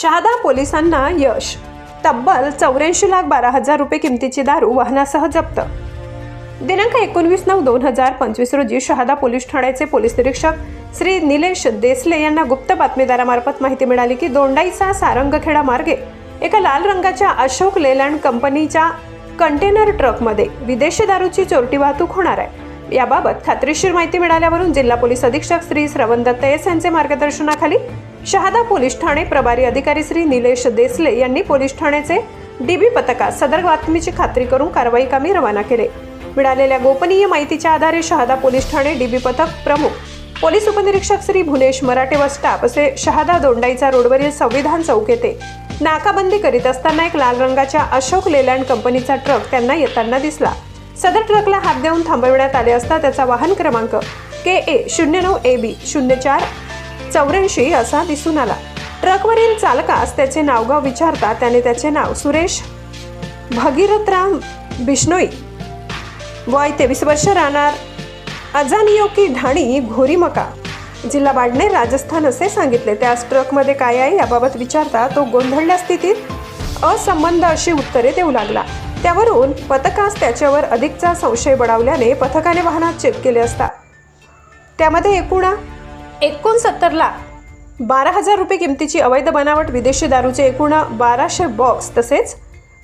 शहादा पोलिसांना यश. तब्बल चौऱ्याऐंशी लाख बारा हजार रुपये किमतीची दारू वाहनासह जप्त. दिनांक एकोणवीस नऊ दोन हजार पंचवीस रोजी शहादा पोलीस ठाण्याचे पोलीस निरीक्षक श्री निलेश देसले यांना गुप्त बातमीदारामार्फत माहिती मिळाली की दोंडाईचा सारंगखेडा मार्गे एका लाल रंगाच्या अशोक लेलँड कंपनीच्या कंटेनर ट्रकमध्ये विदेशी दारूची चोरटी वाहतूक होणार आहे. याबाबत खात्रीशीर माहिती मिळाल्यावरून जिल्हा पोलीस अधीक्षक श्री श्रवण दत्त एस यांचे मार्गदर्शनाखाली शहादा पोलीस ठाणे प्रभारी अधिकारी श्री निलेश देसले यांनी पोलीस ठाण्याचे डीबी पथकात सदर बातमीची खात्री करून कारवाई कामी रवाना केले. मिळालेल्या गोपनीय माहितीच्या आधारे शहादा पोलीस ठाणे डीबी पथक प्रमुख पोलीस उपनिरीक्षक श्री भुनेश मराठे व स्टाफ असे शहादा दोंडाईचा रोडवरील संविधान चौक येथे नाकाबंदी करीत असताना एक लाल रंगाच्या अशोक लेलँड कंपनीचा ट्रक त्यांना येताना दिसला. सदर ट्रकला हात देऊन थांबविण्यात आले असता त्याचा वाहन क्रमांक के ए शून्य नऊ ए बी शून्य चार चौऱ्याऐंशी असा दिसून आला. ट्रकवरील चालकास त्याचे नावगाव विचारता त्याने त्याचे नाव सुरेश भगीरथराम बिश्नोई. वय तेवीस वर्ष राहणार. अजानियोकी ढाणी घोरीमका जिल्हा बाडणे राजस्थान असे सांगितले. त्यास ट्रकमध्ये काय आहे याबाबत विचारता तो गोंधळल्या स्थितीत असंबंध अशी उत्तरे देऊ लागला. त्यावरून पथकास त्याच्यावर अधिकचा संशय बढ़ावल्याने पथकाने वाहनात चेक केले असता. त्यामध्ये एकूण एकोणसत्तरला. बारा हजार रुपये किमतीची अवैध बनावट विदेशी दारूचे एकूण बाराशे बॉक्स तसेच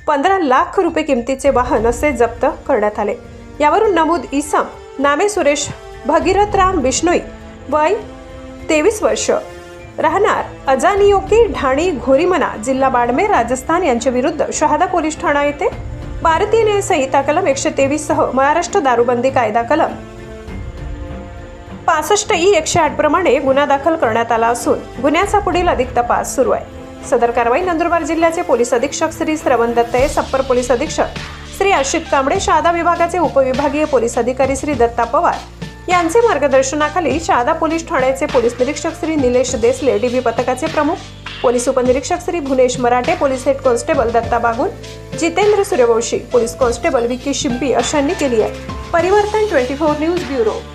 पंधरा लाख रुपये किमतीचे वाहन असे जप्त करण्यात आले. यावरून नमूद इसम नामे सुरेश भगीरथराम बिष्णोई वय तेवीस वर्ष. राहणार अजानियोकी ढाणी घोरीमना जिल्हा बाडमेर राजस्थान यांच्या विरुद्ध शहादा पोलीस ठाणा येथे भारतीय न्याय संहिता कलम एकशे तेवीस सह महाराष्ट्र दारूबंदी कायदा कलम. पासष्ट ई एकशे आठ प्रमाणे गुन्हा दाखल करण्यात आला असून गुन्ह्याचा पुढील अधिक तपास सुरू आहे. सदर कारवाई नंदुरबार जिल्ह्याचे पोलीस अधीक्षक श्री श्रवण दत्तये सप्पर पोलीस अधीक्षक श्री अशित कांबळे शहादा विभागाचे उपविभागीय पोलीस अधिकारी श्री दत्ता पवार यांचे मार्गदर्शनाखाली शहादा पोलीस ठाण्याचे पोलीस निरीक्षक श्री निलेश देसले डीबी पथकाचे प्रमुख पोलीस उपनिरीक्षक Shri Bhunesh Marathe police head constable Datta Bagul Jitendra Suryavanshi police constable Vicky Shimpi अशांनी केली आहे. परिवर्तन ट्वेंटी फोर न्यूज ब्युरो.